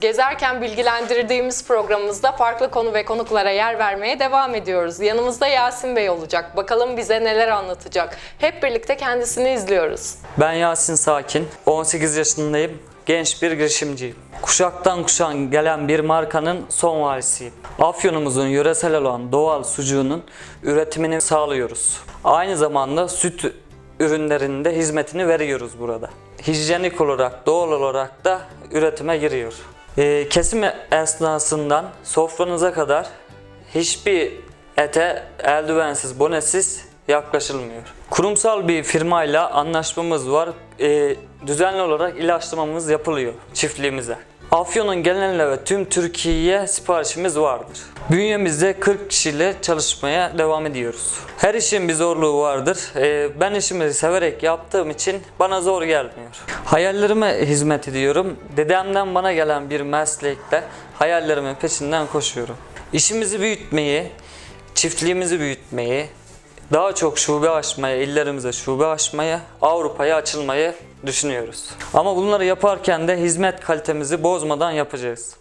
Gezerken bilgilendirdiğimiz programımızda farklı konu ve konuklara yer vermeye devam ediyoruz. Yanımızda Yasin Bey olacak. Bakalım bize neler anlatacak. Hep birlikte kendisini izliyoruz. Ben Yasin Sakin, 18 yaşındayım, genç bir girişimciyim. Kuşaktan kuşağa gelen bir markanın son varisiyim. Afyonumuzun yöresel olan doğal sucuğunun üretimini sağlıyoruz. Aynı zamanda süt ürünlerinde hizmetini veriyoruz burada. Hijyenik olarak, doğal olarak da üretime giriyor. Ee, kesim esnasından sofranıza kadar hiçbir ete eldivensiz, bonesiz yaklaşılmıyor. Kurumsal bir firmayla anlaşmamız var. Ee, düzenli olarak ilaçlamamız yapılıyor çiftliğimize. Afyon'un geneline ve tüm Türkiye'ye siparişimiz vardır. Bünyemizde 40 kişiyle çalışmaya devam ediyoruz. Her işin bir zorluğu vardır. Ee, ben işimi severek yaptığım için bana zor gelmiyor. Hayallerime hizmet ediyorum. Dedemden bana gelen bir meslekle hayallerimin peşinden koşuyorum. İşimizi büyütmeyi, çiftliğimizi büyütmeyi, daha çok şube açmaya, illerimize şube açmaya, Avrupa'ya açılmayı düşünüyoruz. Ama bunları yaparken de hizmet kalitemizi bozmadan yapacağız.